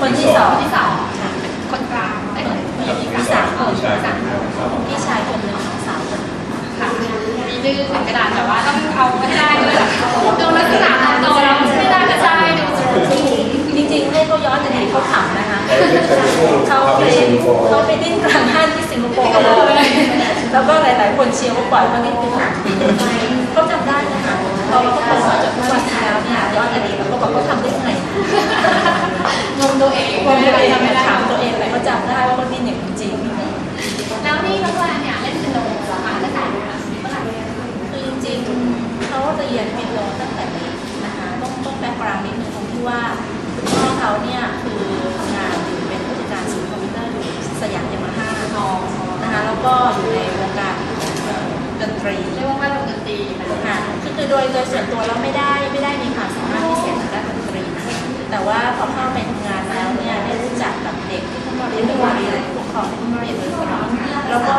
คนที่สองที่สาม พี่ชายคนพี่ชายคนหนึ่งน้องสาวค่ะมีดื้อถึงกระดาษแต่ว่าต้องเอาไม่ได้เลวยดูลักษณะโตแล้วไม่ได้กระจายดูจริงๆให้เขาย้อนอดีตเขาขำนะคะเขาไปเขาไปดิ้นกลางห้างที่สิงคโปร์แล้วก็หลายๆคนเชียร์ว่าปล่อยเขาดิ้ไปเขาจำได้นะคะพเราก็บอกว่าจบวันที่แล้วเนี่ยย้อนอดีตเราก็บอกเขาทำได้ไงงงตัวเองงงตัวเองถามตัวเองแต่เขาจำได้ ก็อยู่ในวงการดนตรีเรียกว่าดนตรีนะคะก็คือโดยโดยส่วนตัวเราไม่ได้ไม่ได้มีความสามารถพิเศษทาด้านดนตรีแต่ว่าพอเข้าไปทำงานแล้วเนี่ยได้รู้จักกับเด็กที่เขาเรียนดนตรีและผู้ปกครองที่เเรียนดนตรีแล้วก็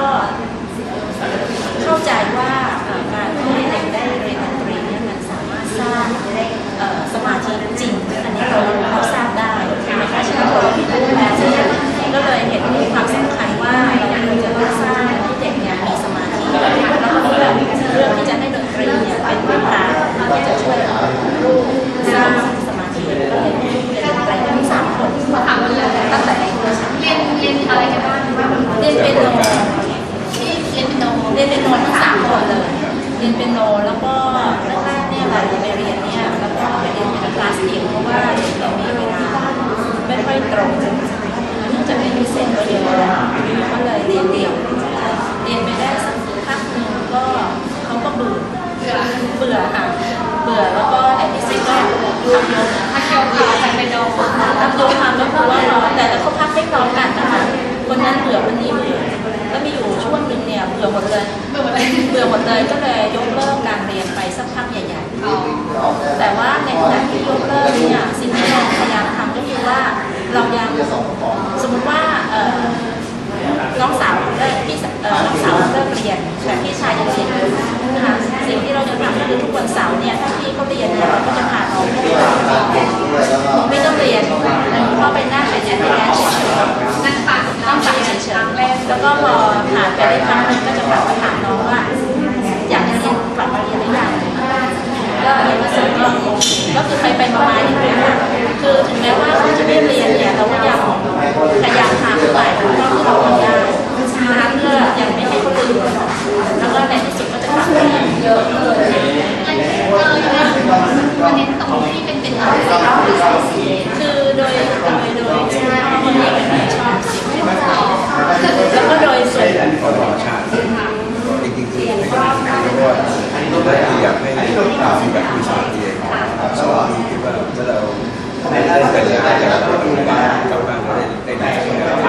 เล่นเป็นโนที่เล่นเป็นโนเล่นเป็นโนทั้งสามคนเลยเรียนเป็นโนแล้วก็แรกๆเนี่ยหลายคนไปเรียนเนี่ยแล้วก็ไปเรียนเป็นคลาสเดียวเพราะว่าเรามีเวลาไม่ค่อยตรงเนื่องจากไม่มีเส้นเดียว หมดเลยเบื่อหมดเลย เบื่อหมดเลยก็เลย แล้วก็พอผ่านไปได้ครั้งนึงก็จะกลับมาถามน้องว่า อยากเรียนกลับมาเรียนหรือยังก็เรียนมาสองรอบก็คือไปไปมาๆอย่างเงี้ยค่ะคือถึงแม้ว่าเขาจะไม่เรียนเนี่ยเราก็อยากแต่อยากหาเมื่อไหร่ก็คือเราทำได้ จริงๆคือให้กำลังใจเพราะว่าเราอยากใทีดแบ็กผู้ชายเองสอนคิดว่าเมื่อเราได้เป็นแล้วจะกลับบ้านกลับบ้านได้ได้ไหน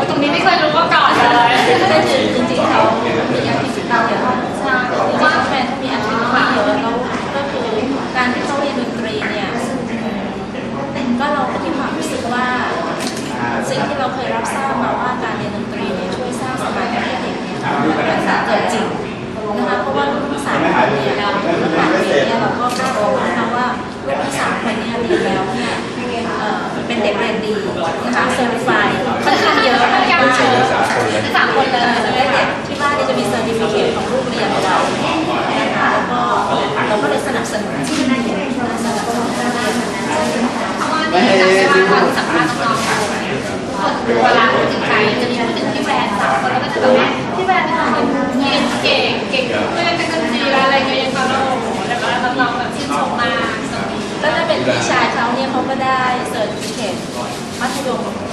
あと耳がいろ วดนะคะเซอร์วิสไฟค่อนข้างเยอะค่อนข้างเยอะสามคนเลยสามคนเลยแล้ที่บ้านนี่จะมีเซอร์วิฟิเคตของลูกเรียนเราแล้วก็เราก็เลยสนับสนุนที่นั่นอย่างนี้สนับสนุนที่นั่นไม่ให้ที่บ้านวามสัมพันรถ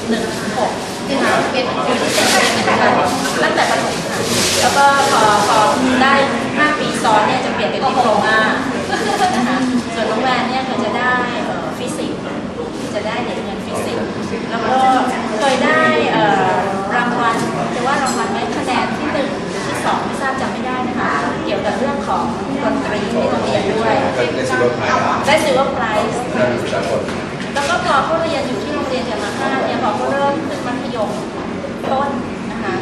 หนึ่งถึงหกคือหาเป็นคนตั้งแต่ประถมค่ะแล้วก็พอพอได้ห้าปีซ้อนเนี่ยจะเปลี่ยนเป็นดิโพลมานะคะส่วนน้องแวนเนี่ยก็จะได้เอ่อฟิสิกส์จะได้เหรียญเงินฟิสิกส์แล้วก็ ยมต้นนะคะ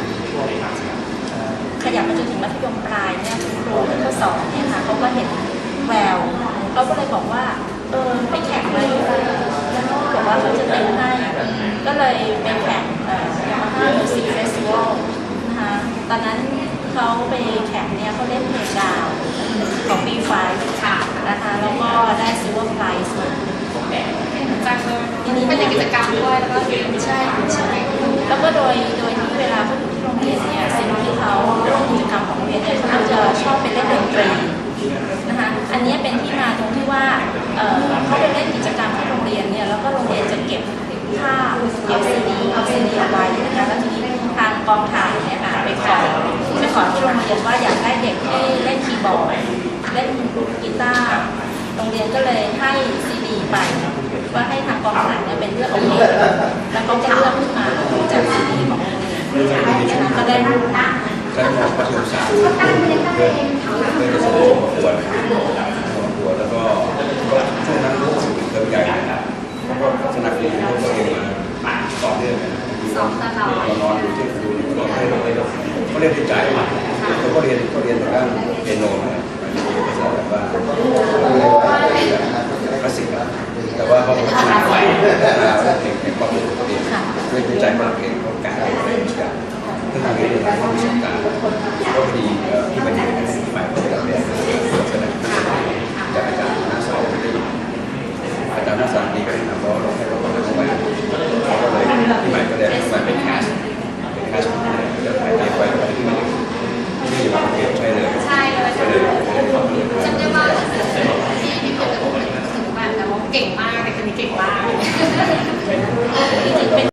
ขยับมาจนถึงมัธยมปลายเนี่ยคุณครูที่เขาสอนเนี่ยค่ะเขาก็เห็นแววเขาก็เลยบอกว่าเออไปแข่งไหมแล้วเขาบอกว่าเขาจะเต็มให้ก็เลยไปแข่งยามาฮ่ามิวสิกเฟสติวัลนะคะตอนนั้นเขาไปแข่งเนี่ยเขาเล่นเพลงดาวของปีไฟค่ะนะคะแล้วก็ได้ซิลเวอร์ไพรส์มาจังเลยเป็นกิจกรรมด้วยแล้วก็ใช่ กองถ่ายเนี่ยค่ะไปขอไปขอที่โรงเรียนว่าอยากได้เด็กให้เล่นคีย์บอร์ดเล่นกีตาร์โรงเรียนก็เลยให้ซีดีไปว่าให้ทางกองถ่ายเนี่ยเป็นเลือกเอเองแล้วก็เลือกขึ้นมาจากซีดีของโรงเรียนะก็ได้รูปนะชั้นของมัธยมศึกษาเพื่อนเพื่อนจะสนุกประกวดประกวดแล้วก็ช่วงนั้นรู้สึกเติมใหญ่เขาก็สนับสนุนกตัวเองมาต่อเนื่อง เรานอนอยู่ที่ครูเราให้เราเลยเขาเรียนด้วยใจมาเขาก็เรียนก็เรียนทางด้านเปียโนนะภาษาแบบว่าคลาสสิกแต่ว่าเขาเป็นคนไฟแล้วเพลงเพลงป๊อปตัวเองด้วยด้วยใจของเพลงของการเล่นกันก็ทำให้เรื่องของประสบการณ์ก็ดีเอ่อที่มาอยู่ในฝ่ายบริการเนี่ยแสดงจากอาจารย์นักสอนที่ได้อาจารย์นักสอนดีก็แนะนำว่าเราให้เรา